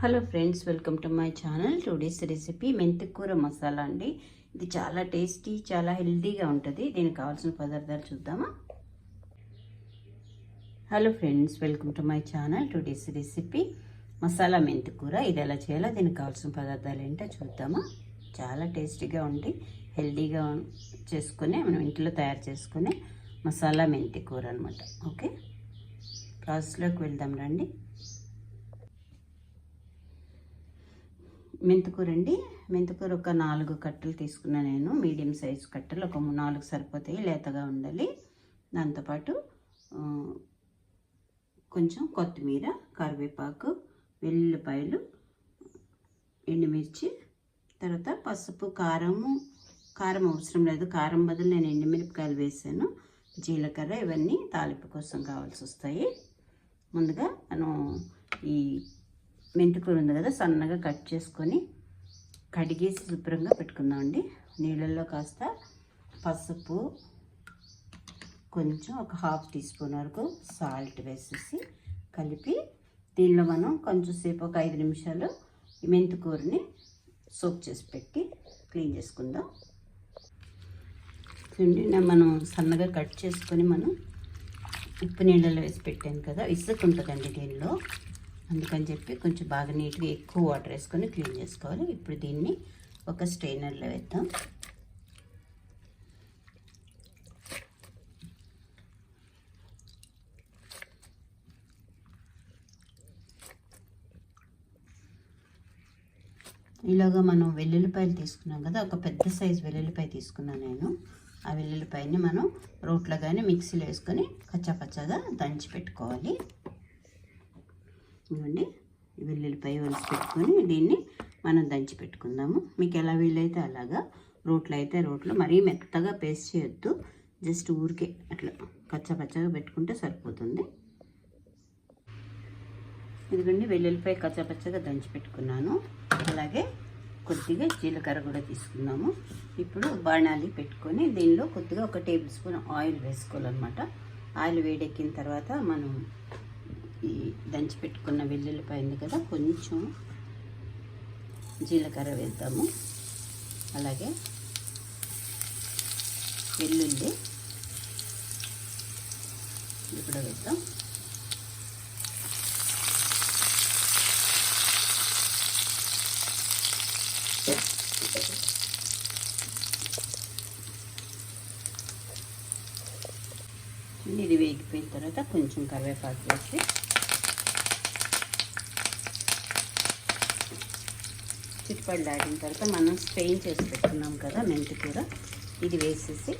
Hello friends welcome to my channel. Today's recipe మెంతికూర మసాలా అండి. ఇది చాలా టేస్టీ చాలా హెల్తీగా ఉంటుంది. దీనికి కావాల్సిన పదార్థాలు చూద్దామా? Hello friends welcome to my channel. Today's recipe masala మెంతికూర ఇది ఎలా చేయాలో దీనికి కావాల్సిన పదార్థాలు ఏంటో చూద్దామా? చాలా టేస్టీగా ఉండి హెల్తీగా చేసుకునే మనం ఇంట్లో తయారు చేసుకునే మసాలా మెంతికూర అనమాట ఓకే? ప్రాసెస్లోకి వెళ్దాం రండి. మెంతికూర అండి. మెంతికూర ఒక నాలుగు కట్టలు తీసుకున్నా నేను. మీడియం సైజ్ కట్టలు ఒక మూ- నాలుగు సరిపోతాయి లేతగా ఉండాలి. దాంతోపాటు కొంచెం కొత్తిమీర కరివేపాకు వెల్లుల్లిపాయలు ఎండుమిర్చి తర్వాత పసుపు కారము కారం అవసరం లేదు. కారం బదులు నేను ఎండుమిరపకాయలు వేసాను. జీలకర్ర ఇవన్నీ తాలింపు కోసం కావాల్సి వస్తాయి. ముందుగా మనం ఈ మెంతికూర ఉంది కదా సన్నగా కట్ చేసుకొని కడిగేసి శుభ్రంగా పెట్టుకుందామండి. నీళ్ళల్లో కాస్త పసుపు కొంచెం ఒక హాఫ్ టీ స్పూన్ వరకు సాల్ట్ వేసేసి కలిపి దీనిలో మనం కొంచెం సేపు ఒక ఐదు నిమిషాలు ఈ మెంతికూరని సోప్ చేసి పెట్టి క్లీన్ చేసుకుందాం. చూడండి మనం సన్నగా కట్ చేసుకొని మనం ఉప్పు నీళ్ళలో వేసి పెట్టాను కదా ఇసుక ఉంటుందండి దీనిలో. అందుకని చెప్పి కొంచెం బాగా నీట్గా ఎక్కువ వాటర్ వేసుకొని క్లీన్ చేసుకోవాలి. ఇప్పుడు దీన్ని ఒక స్ట్రైనర్లో వేద్దాం. ఇలాగా మనం వెల్లుల్లిపాయలు తీసుకున్నాం కదా ఒక పెద్ద సైజు వెల్లుల్లిపాయ తీసుకున్నాను నేను. ఆ వెల్లుల్లిపాయని మనం రోట్లో కానీ మిక్సీలో వేసుకొని కచ్చాపచ్చాగా దంచి పెట్టుకోవాలి. ఇవ్వండి వెల్లుల్లిపై వెల్లుల్లిపాయ వలిసి పెట్టుకొని దీన్ని మనం దంచి పెట్టుకుందాము. మీకు ఎలా వీలైతే అలాగా. రోట్లో అయితే రోట్లు మరీ మెత్తగా పేస్ట్ చేయొద్దు. జస్ట్ ఊరికే అట్లా కచ్చపచ్చగా పెట్టుకుంటే సరిపోతుంది. ఇదిగోండి వెల్లుల్లిపై కచ్చపచ్చగా దంచి పెట్టుకున్నాను. అలాగే కొద్దిగా జీలకర్ర కూడా తీసుకున్నాము ఇప్పుడు బాణాలి పెట్టుకొని దీనిలో కొద్దిగా ఒక టేబుల్ స్పూన్ ఆయిల్ వేసుకోవాలన్నమాట. ఆయిల్ వేడెక్కిన తర్వాత మనం ఈ దంచి పెట్టుకున్న వెల్లుల్లిపాయ ఉంది కదా కొంచెం జీలకర్ర వేద్దాము. అలాగే వెల్లుల్లి ఇది కూడా వేద్దాం. ఇది వేగిపోయిన తర్వాత కొంచెం కరివేపాకు వేసి చిట్టుపళ్ళు ఆడిన తర్వాత మనం స్ట్రెయిన్ చేసి పెట్టుకున్నాం కదా మెంతికూర ఇది వేసేసి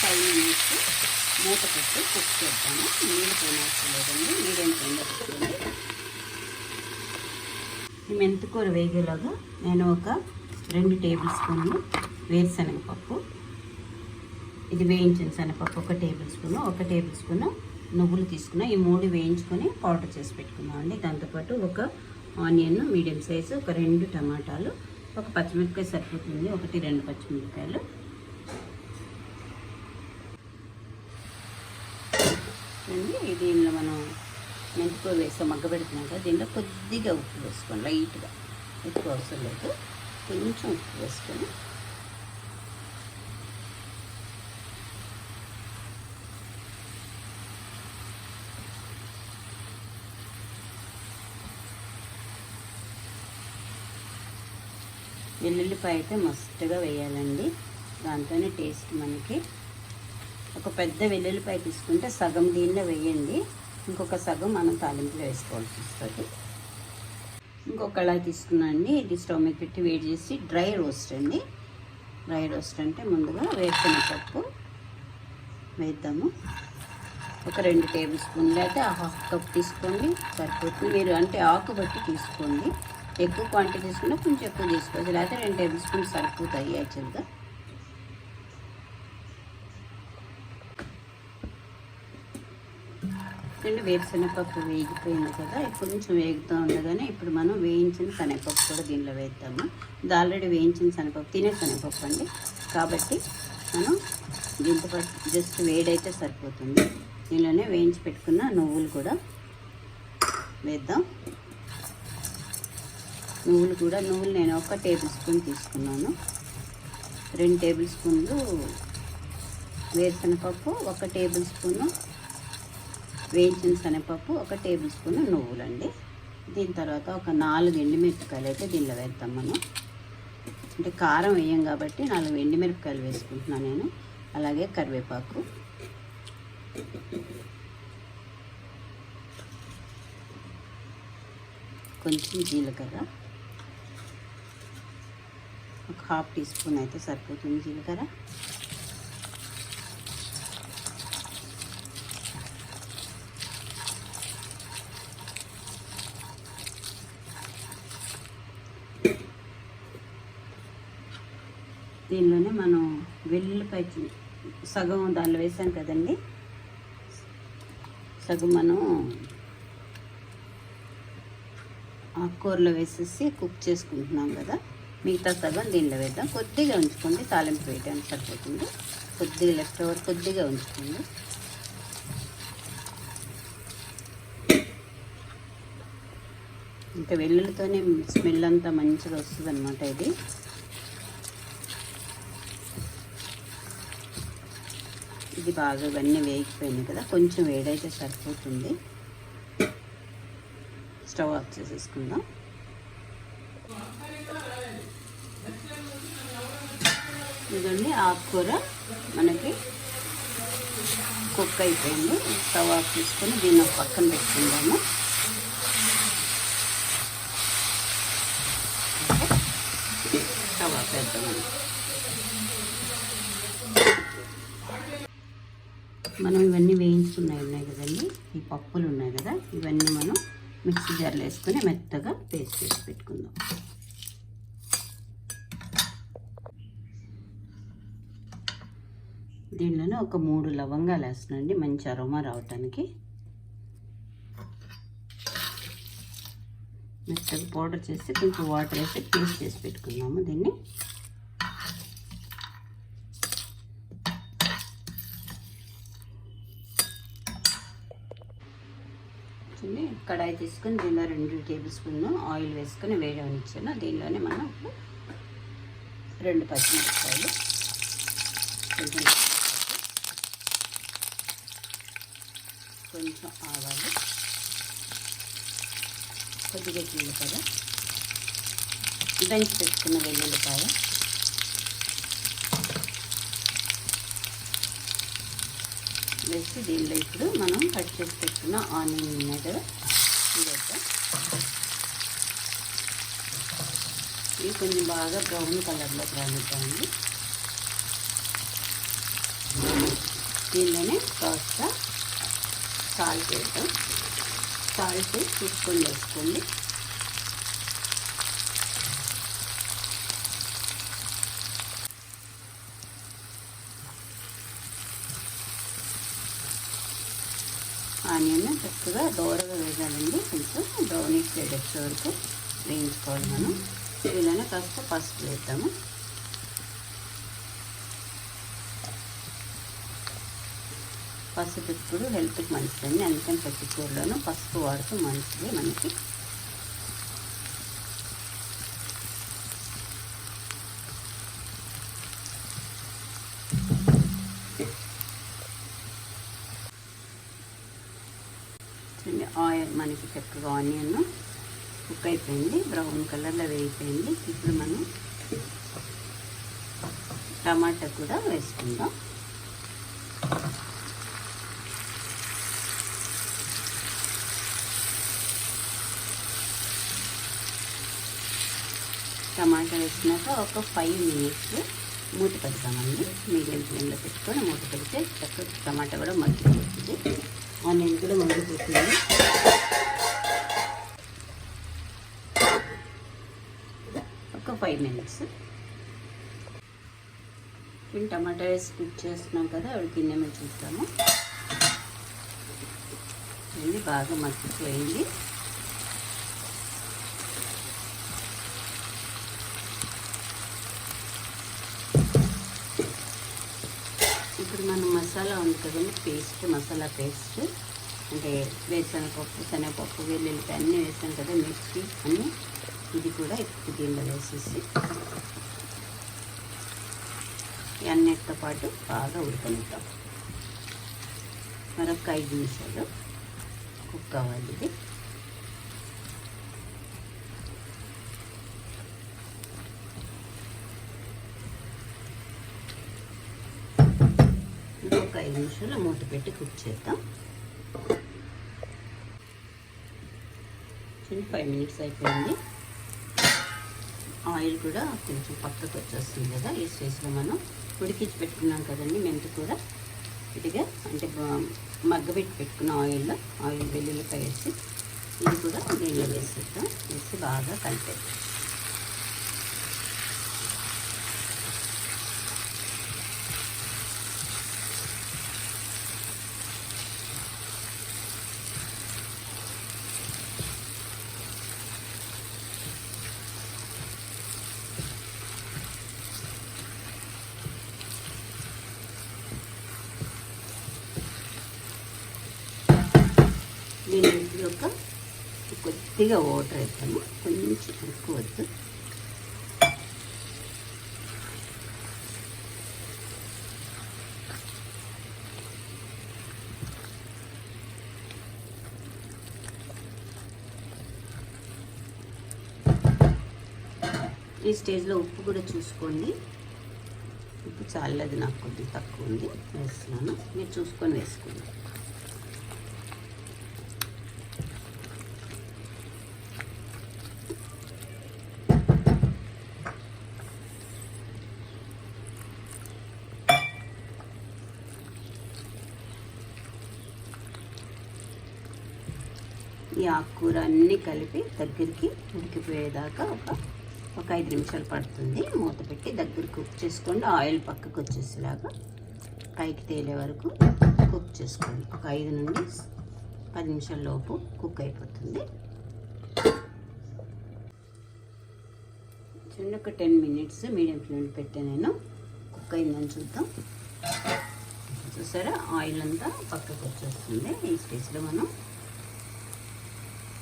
ఫైవ్ మినిట్స్ మూత పెట్టి కుక్ చేద్దాము. నీళ్ళు పోయినట్టు లేదండి. మీడియం ఫ్లేమ్లో పెట్టుకోండి. ఈ మెంతికూర వేగేలాగా నేను ఒక రెండు టేబుల్ స్పూన్లు వేరుశనగపప్పు ఇది వేయించిన శనగపప్పు ఒక టేబుల్ స్పూను ఒక టేబుల్ స్పూను నువ్వులు తీసుకున్నా ఈ మూడు వేయించుకొని పౌడర్ చేసి పెట్టుకున్నాం అండి. దాంతోపాటు ఒక ఆనియన్ మీడియం సైజు ఒక రెండు టమాటాలు ఒక పచ్చిమిరపకాయ సరిపోతుంది ఒకటి రెండు పచ్చిమిరపకాయలు. అండి దీనిలో మనం మెంతికూర వేస్తాం మగ్గ పెడుతున్నాం కదా దీనిలో కొద్దిగా ఉప్పు వేసుకోండి లైట్గా. ఉప్పు అవసరం లేదు. కొంచెం ఉప్పు వేసుకొని వెల్లుల్లిపాయ అయితే మస్తుగా వేయాలండి. దాంతోనే టేస్ట్ మనకి. ఒక పెద్ద వెల్లుల్లిపాయ తీసుకుంటే సగం దీనిలో వేయండి. ఇంకొక సగం మనం తాలింపులో వేసుకోవాల్సి వస్తుంది. ఇంకొకలా తీసుకున్నాను అండి. ఇది స్టవ్ మీద పెట్టి వేడి చేసి డ్రై రోస్ట్ అండి. డ్రై రోస్ట్ అంటే ముందుగా వేసిన పప్పు వేద్దాము. ఒక రెండు టేబుల్ స్పూన్లు అయితే ఆ హాఫ్ కప్ తీసుకోండి. సరిపోతుంది. మీరు అంటే ఆకు బట్టి తీసుకోండి. ఎక్కువ క్వాంటిటీ తీసుకుంటే కొంచెం ఎక్కువ తీసుకోవచ్చు. లేకపోతే రెండు టేబుల్ స్పూన్స్ సరిపోతాయి యాక్చువల్గా రెండు వేరుశనగపప్పు వేగిపోయింది కదా ఇప్పుడు కొంచెం వేగుతూ ఉండగానే ఇప్పుడు మనం వేయించిన శనగపప్పు కూడా దీనిలో వేద్దాము. ఇది ఆల్రెడీ వేయించిన శనగపప్పు తినే శనగపప్పు అండి. కాబట్టి మనం దీంతో జస్ట్ వేడైతే సరిపోతుంది. దీనిలోనే వేయించి పెట్టుకున్న నువ్వులు కూడా వేద్దాం. నువ్వులు కూడా నువ్వులు నేను ఒక టేబుల్ స్పూన్ తీసుకున్నాను. రెండు టేబుల్ స్పూన్లు వేరుశనగపప్పు ఒక టేబుల్ స్పూను వేయించిన శనగపప్పు ఒక టేబుల్ స్పూన్ నువ్వులండి. దీని తర్వాత ఒక నాలుగు ఎండుమిరపకాయలు అయితే దీనిలో వేద్దాం మనం. అంటే కారం వేయం కాబట్టి నాలుగు ఎండుమిరపకాయలు వేసుకుంటున్నాను నేను. అలాగే కరివేపాకు. కొంచెం జీలకర్ర. హాఫ్ టీ స్పూన్ అయితే సరిపోతుంది జీలకర్ర. దీనిలోనే మనం వెల్లుల్లిపాయ సగం దానిలో వేసాం కదండి. సగం మనం ఆకుకూరలో వేసేసి కుక్ చేసుకుంటున్నాం కదా. మిగతా సగం దీనిలో వేద్దాం. కొద్దిగా ఉంచుకోండి తాలింపు వేయడానికి సరిపోతుంది. కొద్దిగా లెఫ్ట్ ఓవర్ కొద్దిగా ఉంచుకోండి. ఇంకా వెల్లుల్లితోనే స్మెల్ అంతా మంచిగా వస్తుంది అనమాట ఇది. ఇది బాగా ఇవన్నీ వేగిపోయింది కదా కొంచెం వేడైతే సరిపోతుంది. స్టవ్ ఆఫ్ చేసేసుకుందాం. ఇదండి ఆకుకూర. మనకి కుక్ అయిపోయింది. స్టవ్ ఆఫ్ దీన్ని పక్కన పెట్టుకుందాము. ఓకే. స్టవ్ ఆఫ్ మనం ఇవన్నీ వేయించుకున్నాయి ఉన్నాయి కదండి. ఈ పప్పులు ఉన్నాయి కదా. ఇవన్నీ మనం మిక్సీ జార్లో వేసుకొని మెత్తగా పేస్ట్ చేసి పెట్టుకుందాం. దీనిలోనే ఒక మూడు లవంగాలు వేస్తున్నాండి మంచి అరోమా రావటానికి. మెత్తగా పౌడర్ చేసి కొంచెం వాటర్ వేసి పేస్ట్ చేసి పెట్టుకుందాము దీన్ని. చిన్న కడాయి తీసుకొని దీనిలో రెండు టేబుల్ స్పూన్ ఆయిల్ వేసుకొని వేయడం అవనిచ్చాను దీనిలోనే మనం రెండు పచ్చిమిరపకాయలు కొంచెం కొంచెం ఆవాలు కొద్దిగా జీలకర్ర దంచి పెట్టుకున్న వెల్లుల్లిపాయ వేసి దీనిలో ఇప్పుడు మనం కట్ చేసి పెట్టుకున్న ఆనియన్ ఉన్నాయి ఇది ఇవి కొంచెం బాగా బ్రౌన్ కలర్లో రానిద్దామండి. దీనిలోనే కాస్త సాల్ట్ వేద్దాం. సాల్ట్ తీసుకొని వేసుకోండి ఆనియన్ చక్కగా దూరగా వేయాలండి కొంచెం బ్రౌనిష్ షేడ్ వచ్చే వరకు వేయించుకోవాలి మనం. దీనిలోనే కాస్త పసుపు వేద్దాము. పసుపు ఇప్పుడు హెల్త్కి మంచిదండి అందుకని ప్రతి కూరలోనూ పసుపు వాడుతూ మంచిది మనకి చూడండి ఆయిల్ మనకి చక్కగా ఆనియన్ కుక్ అయిపోయింది బ్రౌన్ కలర్లో వేగిపోయింది. ఇప్పుడు మనం టమాటా కూడా వేసుకుందాం. టమాటా వేసినాక ఒక ఫైవ్ మినిట్స్ మూత పెడతామండి. మీడియం ఫ్లేమ్లో పెట్టుకొని మూత పెడితే చక్కగా టమాటా కూడా మగ్గిపోతుంది. ఆనియన్ కూడా మగ్గిపోతుంది ఒక ఫైవ్ మినిట్స్ ఇప్పుడు టమాటా వేసి కుక్ చేస్తున్నాం కదా అవి ఉడికిందేమో చూస్తాము ఇది బాగా మగ్గిపోయింది. ఇప్పుడు మనం మసాలా ఉంది కదండి పేస్ట్ మసాలా పేస్ట్. అంటే వేరుశనగపప్పు శనగపప్పు వెల్లుల్లిపాయ అన్నీ వేసాం కదా మిర్చి అన్నీ. ఇది కూడా ఇప్పుడు దీనిలో వేసేసి అన్నిటితో పాటు బాగా ఉడకనిద్దాం. మరొక ఐదు నిమిషాలు కుక్ అవ్వాలి ఇది. ఇంకొక ఐదు నిమిషాలు మూత పెట్టి కుక్ చేద్దాం. చిన్న ఫైవ్ మినిట్స్ అయిపోయింది. ఆయిల్ కూడా కొంచెం పక్కకు వచ్చేస్తుంది కదా ఈ స్టేజ్లో మనం. ఉడికించి పెట్టుకున్నాం కదండి మెంతి కూర. ఇదిగా అంటే మగ్గబెట్టి పెట్టుకున్న ఆయిల్లో ఆయిల్ వెల్లుల్లిపాయ వేసి ఇది కూడా దీనిలో వేసేద్దాం. వేసి బాగా కలిపేద్దాం దీని ఒక కొద్దిగా వాటర్ వేద్దాము కొంచెం ఎక్కువ వద్దు. ఈ స్టేజ్లో ఉప్పు కూడా చూసుకోండి. ఉప్పు చాలలేదు నాకు కొద్దిగా తక్కువ ఉంది. వేస్తున్నాను. మీరు చూసుకొని వేసుకోండి. ఈ ఆకుకూర అన్నీ కలిపి దగ్గరికి ఉడికిపోయేదాకా ఒక ఒక ఐదు నిమిషాలు పడుతుంది. మూత పెట్టి దగ్గర కుక్ చేసుకోండి. ఆయిల్ పక్కకు వచ్చేసేలాగా పైకి తేలే వరకు కుక్ చేసుకోండి. ఒక ఐదు నుండి పది నిమిషాల లోపు కుక్ అయిపోతుంది. చిన్న ఒక టెన్ మినిట్స్ మీడియం ఫ్లేమ్ పెట్టే నేను కుక్ అయిందని చూద్దాం. చూసారా? ఆయిల్ అంతా పక్కకు వచ్చేస్తుంది. ఈ స్టేజ్లో మనం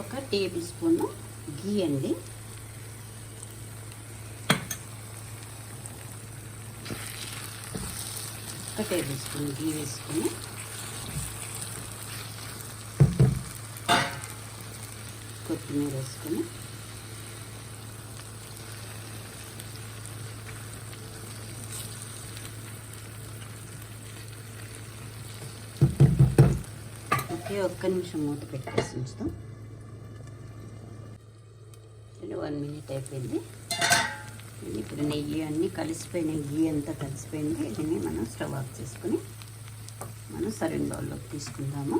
ఒక టేబుల్ స్పూన్ గీ అండి. ఒక టేబుల్ స్పూన్ గీ వేసుకుని కొత్తిమీర వేసుకుని ఒకే ఒక్క నిమిషం మూత పెట్టేసి ఉంచుతాం. సెట్ అయిపోయింది. ఇప్పుడు నెయ్యి అన్నీ కలిసిపోయిన నెయ్యి అంతా కలిసిపోయింది. దీన్ని మనం స్టవ్ ఆఫ్ చేసుకుని మనం సరైన బౌల్లోకి తీసుకుందాము.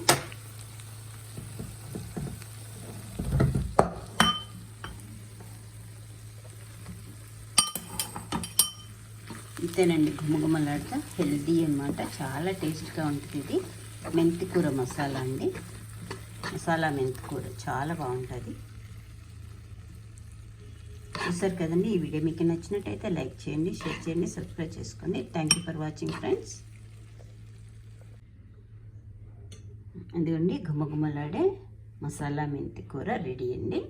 ఇంతేనండి గుమగుమలాడుతా హెల్దీ అనమాట చాలా టేస్ట్గా ఉంటుంది ఇది. మెంతి కూర మసాలా అండి. మసాలా మెంతి కూర చాలా బాగుంటుంది. చూసారు కదండి? ఈ వీడియో మీకు నచ్చినట్టయితే లైక్ చేయండి షేర్ చేయండి సబ్స్క్రైబ్ చేసుకోండి. Thank you for watching friends అందుకండి గుమ్మగుమ్మలాడే మసాలా మెంతి కూర రెడీ అండి.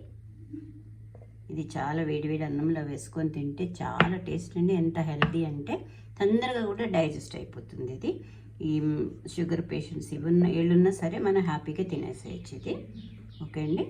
ఇది చాలా వేడివేడి అన్నంలో వేసుకొని తింటే చాలా టేస్ట్ అండి. ఎంత హెల్తీ అంటే తొందరగా కూడా డైజెస్ట్ అయిపోతుంది ఇది. ఈ షుగర్ పేషెంట్స్ ఇవి ఉన్న ఏళ్ళున్నా సరే మనం హ్యాపీగా తినేసేయచ్చు ఇది. ఓకే అండి?